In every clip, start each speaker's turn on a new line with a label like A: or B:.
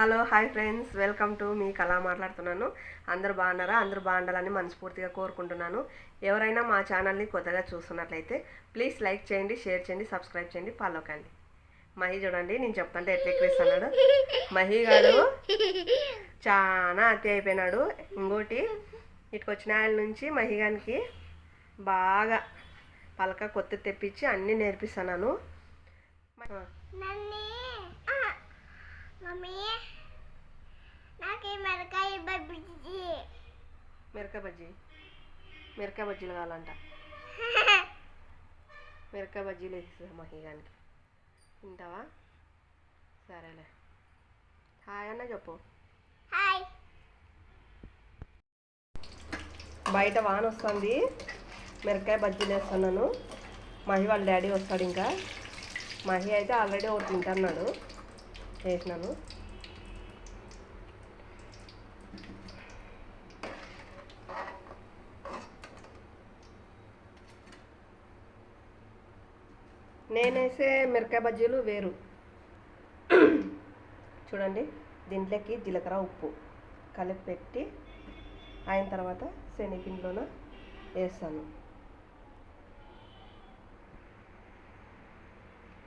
A: Hello hi friends. Welcome to మీ కళా మాట్లాడుతున్నాను. అందరూ బాగున్నారా? అందరు బాగుండాలని మనస్ఫూర్తిగా కోరుకుంటున్నాను. ఎవరైనా మా ఛానల్ని కొత్తగా చూస్తున్నట్లయితే ప్లీజ్ లైక్ చేయండి షేర్ చేయండి సబ్స్క్రైబ్ చేయండి ఫాలో కండి. మహి చూడండి నేను చెప్తుంటే ఎట్లా ఎక్కిస్తున్నాడు మహి గారు చాలా అతి అయిపోయినాడు. ఇంకోటి ఇటుకొచ్చిన ఆయన నుంచి మహిగానికి బాగా పలక కొత్త తెప్పించి అన్నీ నేర్పిస్తున్నాను.
B: మమ్మీ నాకు మిరకాయ బజ్జి?
A: మిరకాయ బజ్జీ. మిరకాయ బజ్జీలు కావాలంట. మిరకాయ బజ్జీలు వేసేసా మహిగానికి తింటావా? సరేలే. హాయ్ అన్న చెప్పు.
B: హాయ్.
A: బయట వాన వస్తుంది. మిరకాయ బజ్జీలు వేస్తున్నాను. మహి వాళ్ళ డాడీ వస్తాడు ఇంకా. మహి అయితే ఆల్రెడీ ఒకటి తింటున్నాడు. వేసినాను నేనేసే మిరకాయ బజ్జీలు వేరు. చూడండి దీంట్లోకి జీలకర్ర ఉప్పు కలిపి పెట్టి అయిన తర్వాత శనగపిండిలోన వేస్తాను.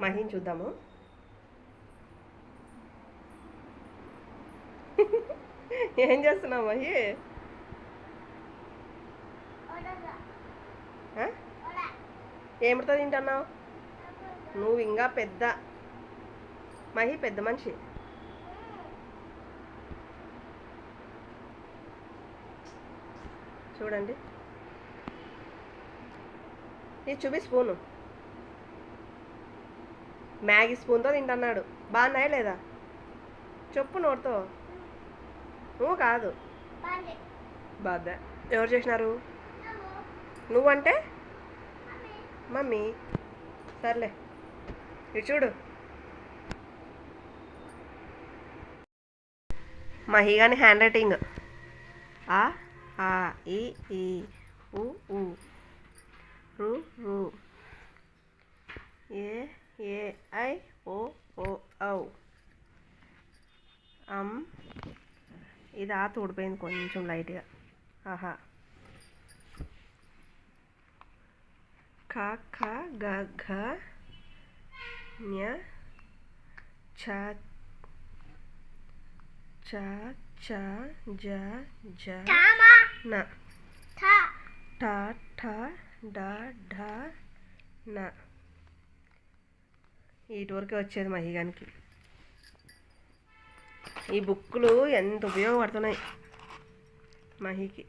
A: మహిని చూద్దాము. ఏం చేస్తున్నావు మహి? ఆ? ఏమిటితో తింటున్నావు? నువ్వు ఇంకా పెద్ద. మహి పెద్ద మనిషి. చూడండి. ఇది చూపి స్పూను. మ్యాగీ స్పూన్తో తింటున్నాడు. బాగున్నాయా లేదా? చెప్పు నోటితో. నువ్వు కాదు. బాగా ఎవరు చేసినారు? నువ్వంటే? మమ్మీ. సర్లే. ఇటు చూడు. మహిగాని హ్యాండ్ రైటింగ్ ఆ ఆ ఈ ఈ. ఇది ఆ తోడిపోయింది కొంచెం లైట్గా. ఆహా. క ఖ గ ఘ ఞ ఛ చ చ జ జ న.
B: ఠా
A: ట ఠ డ ఢ న. వీటి వరకే వచ్చేది మహిగానికి ఈ బుక్కులు ఎంత ఉపయోగపడుతున్నాయి? మహికి.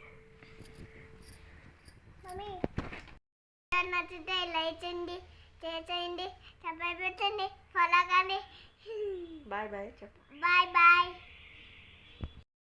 B: నచ్చితే లైక్ చేయండి షేర్ చేయండి సబ్స్క్రైబ్ చేయండి ఫాలో కానీ
A: బాయ్ బాయ్ చెప్పు.
B: Bye bye.